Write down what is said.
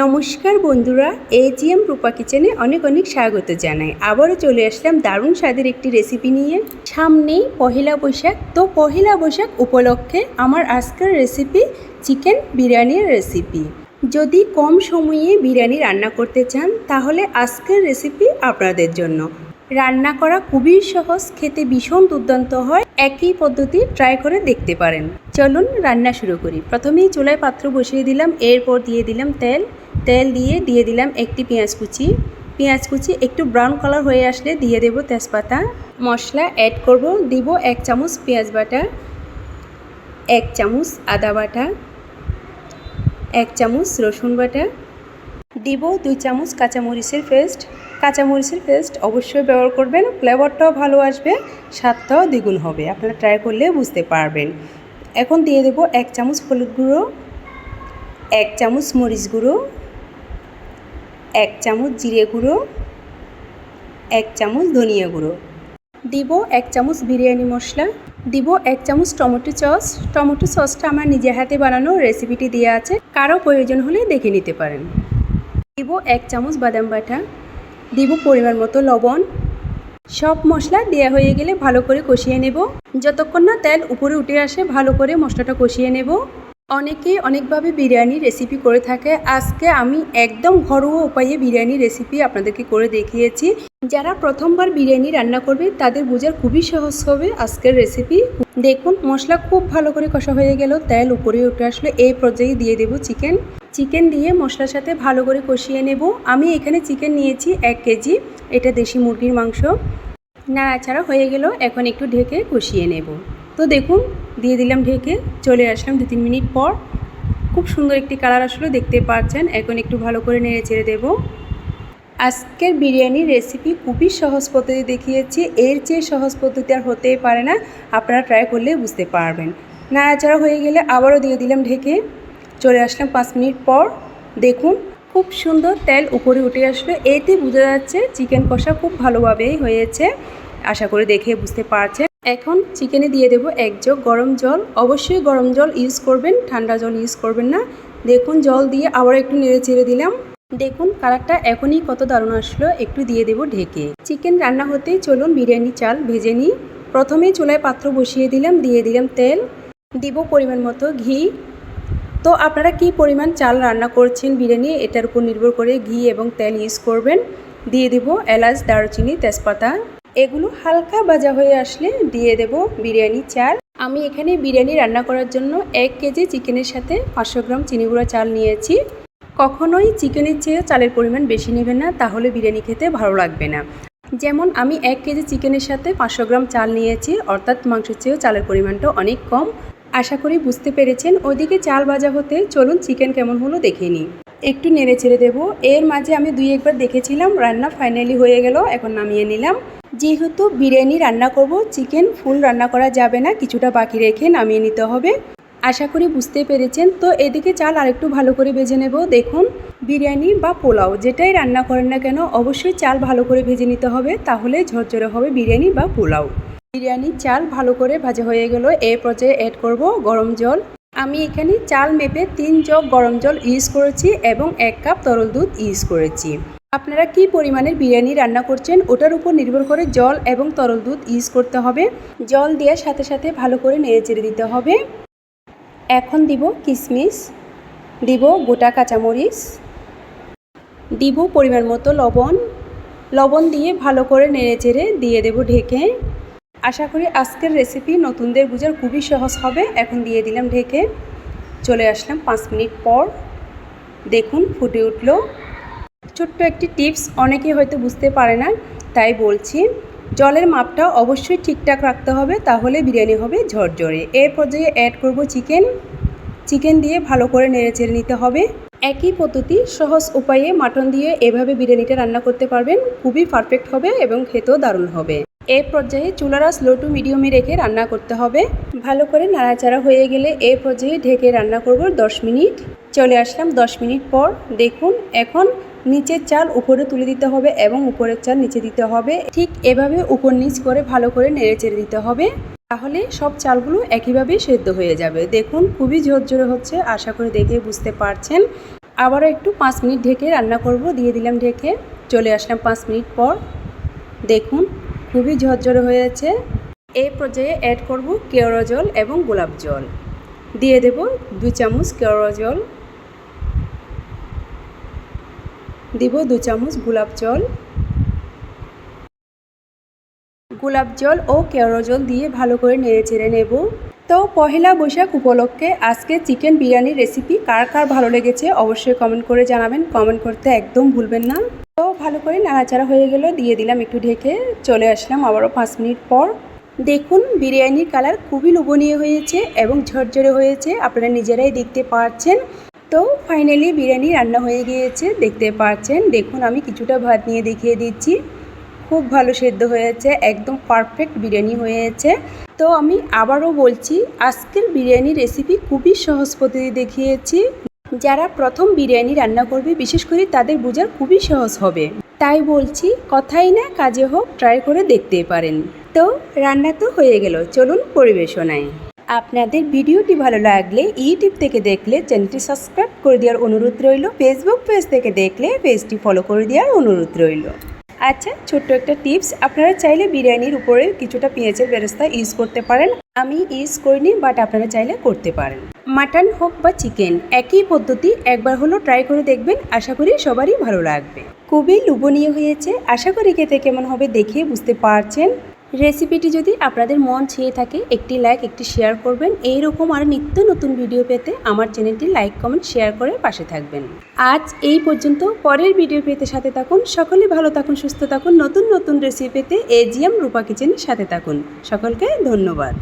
নমস্কার বন্ধুরা এজিএম রূপা কিচেনে অনেক অনেক স্বাগত জানাই। আবারও চলে আসলাম দারুণ স্বাদের একটি রেসিপি নিয়ে। সামনেই পহেলা বৈশাখ, তো পহেলা বৈশাখ উপলক্ষে আমার আজকের রেসিপি চিকেন বিরিয়ানির রেসিপি। যদি কম সময়ে বিরিয়ানি রান্না করতে চান, তাহলে আজকের রেসিপি আপনাদের জন্য। রান্না করা খুবই সহজ, খেতে ভীষণ দুর্দান্ত হয়, একই পদ্ধতি ট্রাই করে দেখতে পারেন। চলুন রান্না শুরু করি। প্রথমেই চুলায় পাত্র বসিয়ে দিলাম, এরপর দিয়ে দিলাম তেল। তেল দিয়ে দিয়ে দিলাম একটি পেঁয়াজ কুচি। পেঁয়াজ কুচি একটু ব্রাউন কালার হয়ে আসলে দিয়ে দেব তেজপাতা। মশলা অ্যাড করব, দিব এক চামচ পেঁয়াজ বাটা, এক চামচ আদা বাটা, এক চামচ রসুন বাটা, দিব দুই চামচ কাঁচামরিচের পেস্ট কাঁচামরিচের পেস্ট অবশ্যই ব্যবহার করবেন ফ্লেভারটাও ভালো আসবে, স্বাদটাও দ্বিগুণ হবে, আপনারা ট্রাই করলে বুঝতে পারবেন। এখন দিয়ে দেব এক চামচ হলুদ গুঁড়ো, এক চামচ মরিচ গুঁড়ো এক চামচ জিরে গুঁড়ো, এক চামচ ধনিয়া গুঁড়ো। দিব এক চামচ বিরিয়ানি মশলা, দিব এক চামচ টমেটো সস। টমেটো সসটা আমার নিজের হাতে বানানো রেসিপিটি দেওয়া আছে, কারও প্রয়োজন হলে দেখে নিতে পারেন। দিব এক চামচ বাদাম বাটা, দিব পরিমাণ মতো লবণ। সব মশলা দেওয়া হয়ে গেলে ভালো করে কষিয়ে নেব। যতক্ষণ না তেল উপরে উঠে আসে, ভালো করে মশলাটা কষিয়ে নেব। অনেকে অনেকভাবে বিরিয়ানি রেসিপি করে থাকে। আজকে আমি একদম ঘরোয়া উপায়ে বিরিয়ানি রেসিপি আপনাদেরকে করে দেখিয়েছি। যারা প্রথমবার বিরিয়ানি রান্না করবে, তাদের বোঝার খুবই সহজ হবে আজকের রেসিপি দেখুন, মশলা খুব ভালো করে কষা হয়ে গেল, তেল উপরে উঠে আসলে, এই পর্যায়ে দিয়ে দেব চিকেন চিকেন দিয়ে মশলার সাথে ভালো করে কষিয়ে নেব। আমি এখানে চিকেন নিয়েছি এক কেজি, এটা দেশি মুরগির মাংস। নাড়াচাড়া হয়ে গেল, এখন একটু ঢেকে কষিয়ে নেব। তো দেখুন দিয়ে দিলাম ঢেকে, চলে আসলাম দু তিন মিনিট পর। খুব সুন্দর একটি কালার আসলে, দেখতে পাচ্ছেন। এখন একটু ভালো করে নেড়ে ছেড়ে দেবো। আজকের বিরিয়ানির রেসিপি খুবই সহজ পদ্ধতি দেখিয়েছি। এর চেয়ে সহজ পদ্ধতি আর হতেই পারে না। আপনারা ট্রাই করলে বুঝতে পারবেন। নাড়াচাড়া হয়ে গেলে আবারও দিয়ে দিলাম ঢেকে। চলে আসলাম পাঁচ মিনিট পর। দেখুন, খুব সুন্দর তেল উপরে উঠে আসলো। এতে বোঝা যাচ্ছে চিকেন কষা খুব ভালোভাবেই হয়েছে। আশা করে দেখে বুঝতে পারছেন। এখন চিকেনে দিয়ে দেব এক জগ গরম জল। অবশ্যই গরম জল ইউজ করবেন, ঠান্ডা জল ইউজ করবেন না। দেখুন, জল দিয়ে আবার একটু নেড়ে চেড়ে দিলাম। দেখুন, কালারটা এখনই কত দারুণ আসলো। একটু দিয়ে দেব ঢেকে। চিকেন রান্না হতেই চলুন, বিরিয়ানি, চাল ভেজে নিই। প্রথমেই চুলায় পাত্র বসিয়ে দিলাম, দিয়ে দিলাম তেল। দিব পরিমাণ মতো ঘি। তো আপনারা কি পরিমাণ চাল রান্না করছেন বিরিয়ানি, এটার উপর নির্ভর করে ঘি এবং তেল ইউজ করবেন। দিয়ে দেব এলাচ, দারুচিনি, তেজপাতা। এগুলো হালকা ভাজা হয়ে আসলে দিয়ে দেব বিরিয়ানি চাল। আমি এখানে বিরিয়ানি রান্না করার জন্য এক কেজি চিকেনের সাথে পাঁচশো গ্রাম চিনি গুঁড়া চাল নিয়েছি। কখনোই চিকেনের চেয়ে চালের পরিমাণ বেশি নেবেন না, তাহলে বিরিয়ানি খেতে ভালো লাগবে না। যেমন আমি এক কেজি চিকেনের সাথে পাঁচশো গ্রাম চাল নিয়েছি, অর্থাৎ মাংসের চেয়েও চালের পরিমাণটা অনেক কম। আশা করি বুঝতে পেরেছেন। ওইদিকে চাল ভাজা হতে চলুন চিকেন কেমন হলো দেখে নিই। একটু নেড়ে ছেড়ে দেবো। এর মাঝে আমি দুই একবার দেখেছিলাম, রান্না ফাইনালি হয়ে গেল, এখন নামিয়ে নিলাম। যেহেতু বিরিয়ানি রান্না করব, চিকেন ফুল রান্না করা যাবে না, কিছুটা বাকি রেখে নামিয়ে নিতে হবে। আশা করি বুঝতে পেরেছেন। তো এদিকে চাল আরেকটু ভালো করে ভেজে নেব। দেখুন, বিরিয়ানি বা পোলাও যেটাই রান্না করেন না কেন, অবশ্যই চাল ভালো করে ভেজে নিতে হবে, তাহলে ঝরঝরে হবে বিরিয়ানি বা পোলাও। বিরিয়ানির চাল ভালো করে ভাজা হয়ে গেল। এই পর্যায়ে অ্যাড করব গরম জল। আমি এখানে চাল মেপে তিন জগ গরম জল ইউজ করেছি এবং এক কাপ তরল দুধ ইউজ করেছি। আপনারা কি পরিমাণের বিরিয়ানি রান্না করছেন, ওটার উপর নির্ভর করে জল এবং তরল দুধ ইউজ করতে হবে। জল দেওয়ার সাথে সাথে ভালো করে নেড়ে চেড়ে দিতে হবে। এখন দিব কিশমিশ দিব গোটা কাঁচামরিচ। দিব পরিমাণ মতো লবণ। লবণ দিয়ে ভালো করে নেড়ে চেড়ে দিয়ে দেব ঢেকে। আশা করি আজকের রেসিপি নতুনদের বুঝার খুবই সহজ হবে। এখন দিয়ে দিলাম ঢেকে। চলে আসলাম পাঁচ মিনিট পর। দেখুন, ফুটে উঠল। ছোট্ট একটি টিপস অনেকে হয়তো বুঝতে পারে না, তাই বলছি। জলের মাপটা অবশ্যই ঠিকঠাক রাখতে হবে, তাহলে বিরিয়ানি হবে ঝরঝরে। এর পর্যায়ে অ্যাড করব চিকেন চিকেন দিয়ে ভালো করে নেড়ে চেড়ে নিতে হবে। একই পদ্ধতি, সহজ উপায়ে মাটন দিয়ে এভাবে বিরিয়ানিটা রান্না করতে পারবেন। খুবই পারফেক্ট হবে এবং খেতেও দারুণ হবে। এই পর্যায়ে চুলারা স্লো টু মিডিয়ামে রেখে রান্না করতে হবে। ভালো করে নাড়াচাড়া হয়ে গেলে এই পর্যায়ে ঢেকে রান্না করব দশ মিনিট। চলে আসলাম দশ মিনিট পর। দেখুন, এখন নিচের চাল উপরে তুলে দিতে হবে এবং উপরের চাল নিচে দিতে হবে। ঠিক এভাবে উপর নিচ করে ভালো করে নেড়ে চেড়ে দিতে হবে। তাহলে সব চালগুলো একইভাবেই সেদ্ধ হয়ে যাবে। দেখুন, খুবই ঝরঝরে হচ্ছে, আশা করে দেখে বুঝতে পারছেন। আবারও একটু পাঁচ মিনিট ঢেকে রান্না করব, দিয়ে দিলাম ঢেকে। চলে আসলাম পাঁচ মিনিট পর। দেখুন খুবই ঝরঝরে হয়েছে। এই পর্যায়ে অ্যাড করব কেওড়া জল এবং গোলাপ জল। দিয়ে দেব দু চামচ কেওড়া জল। দিব দু চামচ গোলাপ জল। গোলাপ জল ও কেওড়া জল দিয়ে ভালো করে নেড়ে চেড়ে নেব। তো পহেলা বৈশাখ উপলক্ষে আজকে চিকেন বিরিয়ানির রেসিপি কার কার ভালো লেগেছে অবশ্যই কমেন্ট করে জানাবেন। কমেন্ট করতে একদম ভুলবেন না। তো ভালো করে নাড়াচাড়া হয়ে গেল, দিয়ে দিলাম একটু ঢেকে, চলে আসলাম আবারও পাঁচ মিনিট পর। দেখুন, বিরিয়ানির কালার খুবই লোভনীয় হয়েছে এবং ঝরঝরে হয়েছে, আপনারা নিজেরাই দেখতে পাচ্ছেন তো ফাইনালি বিরিয়ানি রান্না হয়ে গিয়েছে, দেখতে পাচ্ছেন দেখুন, আমি কিছুটা ভাত নিয়ে দেখিয়ে দিচ্ছি। খুব ভালো সেদ্ধ হয়েছে, একদম পারফেক্ট বিরিয়ানি হয়েছে। তো আমি আবারও বলছি, আজকের বিরিয়ানি রেসিপি খুবই সহজ পদ্ধতি দেখিয়েছি। যারা প্রথম বিরিয়ানি রান্না করবে, বিশেষ করে তাদের বোঝার খুবই সহজ হবে। তাই বলছি, কথাই না, কাজে হোক ট্রাই করে দেখতে পারেন। তো, রান্না তো হয়ে গেল, চলুন পরিবেশনায়। আপনাদের ভিডিওটি ভালো লাগলে ইউটিউব থেকে দেখলে চ্যানেলটি সাবস্ক্রাইব করে দেওয়ার অনুরোধ রইল ফেসবুক পেজ থেকে দেখলে পেজটি ফলো করে দেওয়ার অনুরোধ রইল। আচ্ছা ছোট্ট একটা টিপস আপনারা চাইলে বিরিয়ানির উপরে কিছুটা পেঁয়াজের ব্যবস্থা ইউজ করতে পারেন। আমি ইউজ করিনি বাট আপনারা চাইলে করতে পারেন। মাটন হোক বা চিকেন, একই পদ্ধতি একবার হলো ট্রাই করে দেখবেন। আশা করি সবারই ভালো লাগবে। খুবই লোভনীয় হয়েছে। আশা করি খেতে কেমন হবে দেখে বুঝতে পারছেন। রেসিপিটি যদি আপনাদের মন ছেয়ে থাকে, একটি লাইক একটি শেয়ার করবেন। এই রকম আর নিত্য নতুন ভিডিও পেতে আমার চ্যানেলটি লাইক কমেন্ট শেয়ার করে পাশে থাকবেন। আজ এই পর্যন্ত। পরের ভিডিও পেতে সাথে থাকুন। সকলে ভালো থাকুন, সুস্থ থাকুন। নতুন নতুন রেসিপি পেতে এজিএম রূপা কিচেনের সাথে থাকুন। সকলকে ধন্যবাদ।